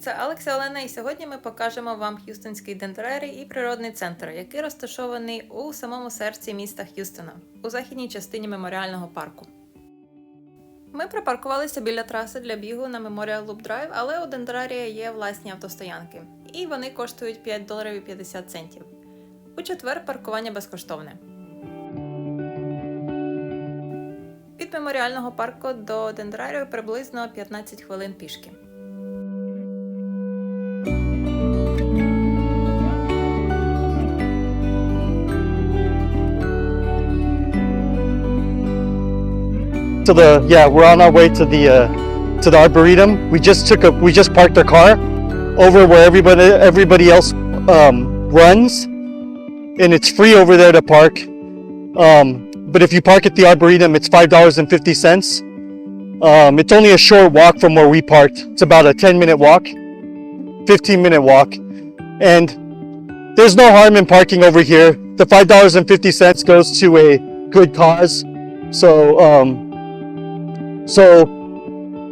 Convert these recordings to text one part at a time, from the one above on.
Це Алекс і Олена, і сьогодні ми покажемо вам Х'юстонський дендрарій і природний центр, який розташований у самому серці міста Х'юстона, у західній частині меморіального парку. Ми припаркувалися біля траси для бігу на Memorial Loop Drive, але у дендрарія є власні автостоянки, і вони коштують 5 доларів і 50 центів. У четвер паркування безкоштовне. Від меморіального парку до дендрарію приблизно 15 хвилин пішки. To the yeah we're on our way to the uh, to the arboretum. We just took a we just parked our car over where everybody everybody else um, runs. And it's free over there to park. Um, but if you park at the arboretum it's five dollars and fifty cents. Um, it's only a short walk from where we parked. It's about a 10 minute walk 15 minute walk and there's no harm in parking over here the five dollars and fifty cents goes to a good cause so um, so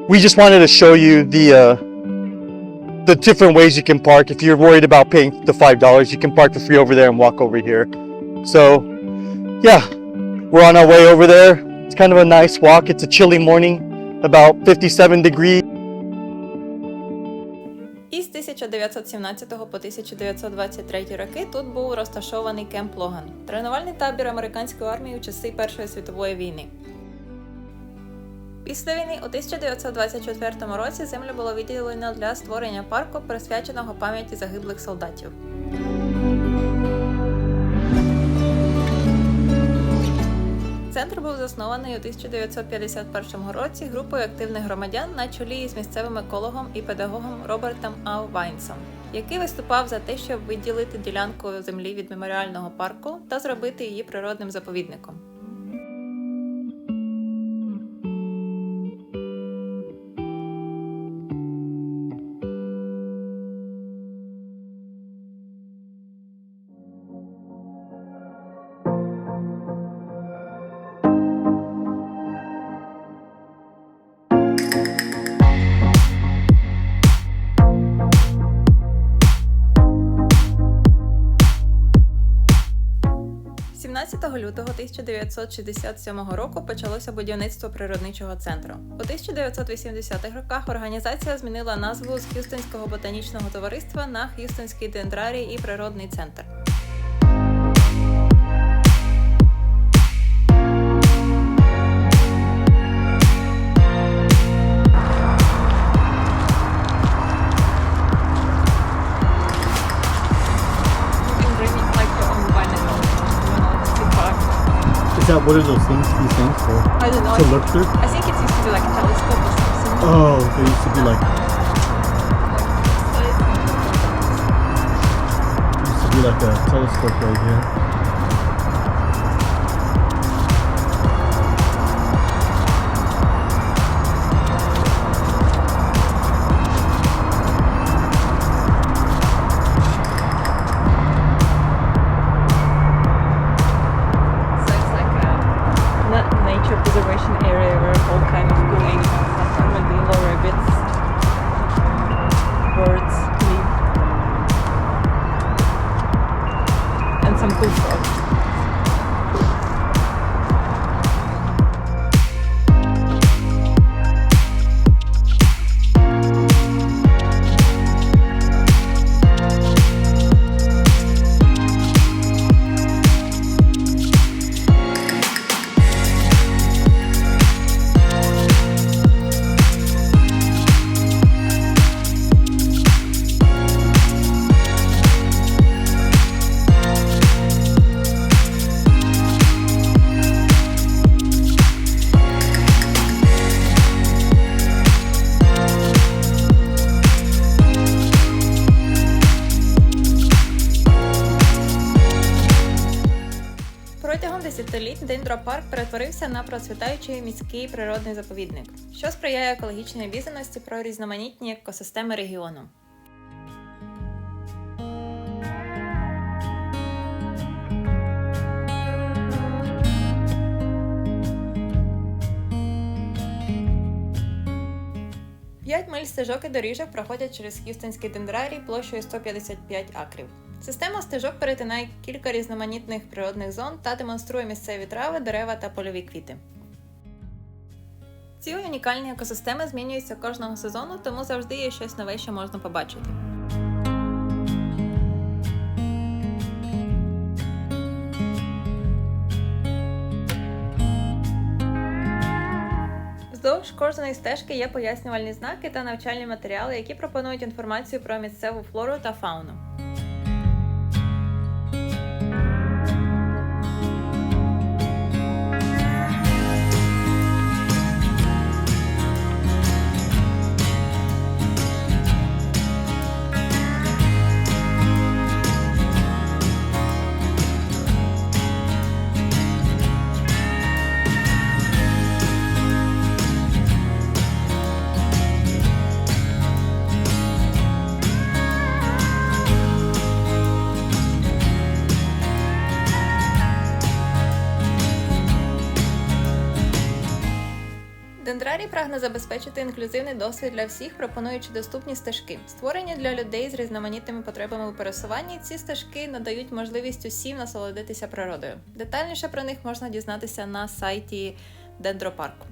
we just wanted to show you the uh, the different ways you can park. If you're worried about paying the five dollars, you can park for free over there and walk over here. So yeah, we're on our way over there. It's kind of a nice walk. It's a chilly morning, about 57 degrees. І з 1917 по 1923 роки тут був розташований кемп Логан, тренувальний табір американської армії у часи Першої світової війни. Після війни у 1924 році землю було виділено для створення парку, присвяченого пам'яті загиблих солдатів. Центр був заснований у 1951 році групою активних громадян на чолі з місцевим екологом і педагогом Робертом А. Вайнсом, який виступав за те, щоб виділити ділянку землі від меморіального парку та зробити її природним заповідником. – 17 лютого 1967 року почалося будівництво природничого центру. У 1980-х роках організація змінила назву з Х'юстонського ботанічного товариства на Х'юстонський дендрарій і природний центр. What are those things? These things for I don't know. to look through? I think it used to be like a telescope or something. Oh, they used to be like used to be like a telescope right here. Preservation area where all kind of десятиліть перетворився на процвітаючий міський природний заповідник, що сприяє екологічній обізнаності про різноманітні екосистеми регіону. П'ять миль стежок і доріжок проходять через Х'юстонський дендрарій площею 155 акрів. Система стежок перетинає кілька різноманітних природних зон та демонструє місцеві трави, дерева та польові квіти. Ці унікальні екосистеми змінюються кожного сезону, тому завжди є щось нове, що можна побачити. Вздовж кожної стежки є пояснювальні знаки та навчальні матеріали, які пропонують інформацію про місцеву флору та фауну. Прагне забезпечити інклюзивний досвід для всіх, пропонуючи доступні стежки. Створені для людей з різноманітними потребами у пересуванні, ці стежки надають можливість усім насолодитися природою. Детальніше про них можна дізнатися на сайті Дендропарку.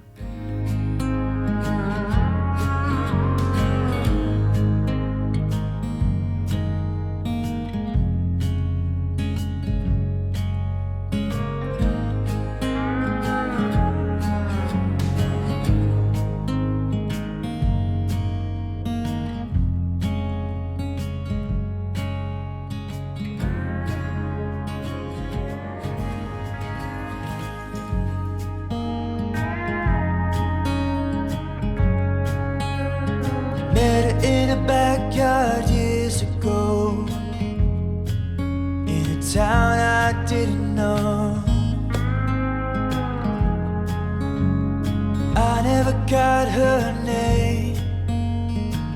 Never got her name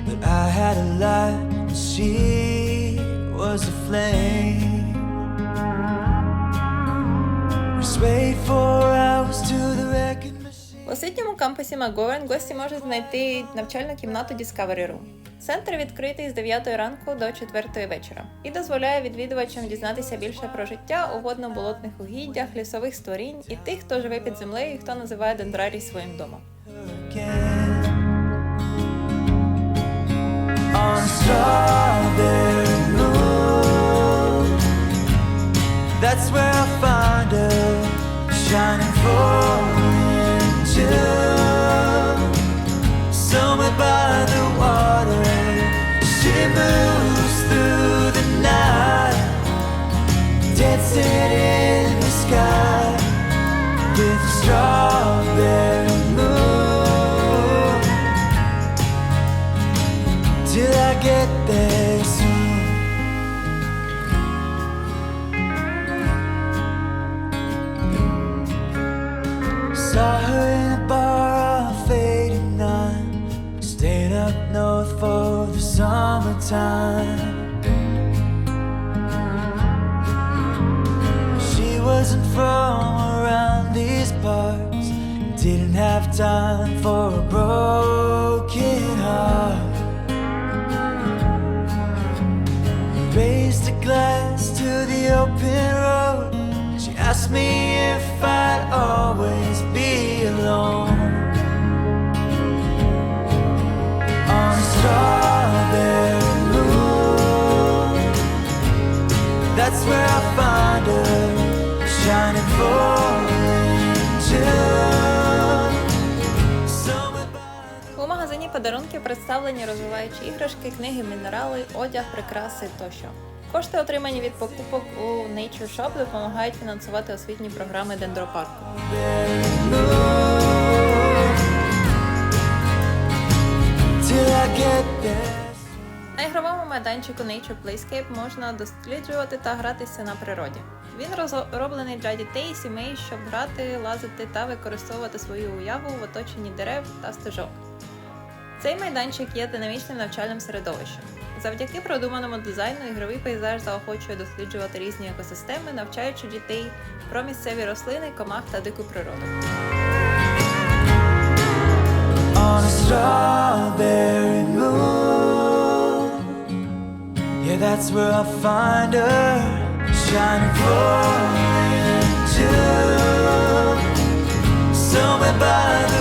But I had a light she was a flame Just wait four hours to the wrecking machine В освітньому кампусі Маговен гості можуть знайти навчальну кімнату Discovery Room. Центр відкритий з 9 ранку до 4 вечора і дозволяє відвідувачам дізнатися більше про життя у водно-болотних угіддях, лісових створінь і тих, хто живе під землею і хто називає дендрарій своїм домом. Again. On strawberry up north for the summertime. She wasn't from around these parts. Didn't have time for a broken heart. Raised a glass подарунків представлені розвиваючі іграшки, книги, мінерали, одяг, прикраси тощо. Кошти, отримані від покупок у Nature Shop, допомагають фінансувати освітні програми дендропарку. На ігровому майданчику Nature Playscape можна досліджувати та гратися на природі. Він розроблений для дітей і сімей, щоб грати, лазити та використовувати свою уяву в оточенні дерев та стежок. Цей майданчик є динамічним навчальним середовищем. Завдяки продуманому дизайну ігровий пейзаж заохочує досліджувати різні екосистеми, навчаючи дітей про місцеві рослини, комах та дику природу. Somewhere by the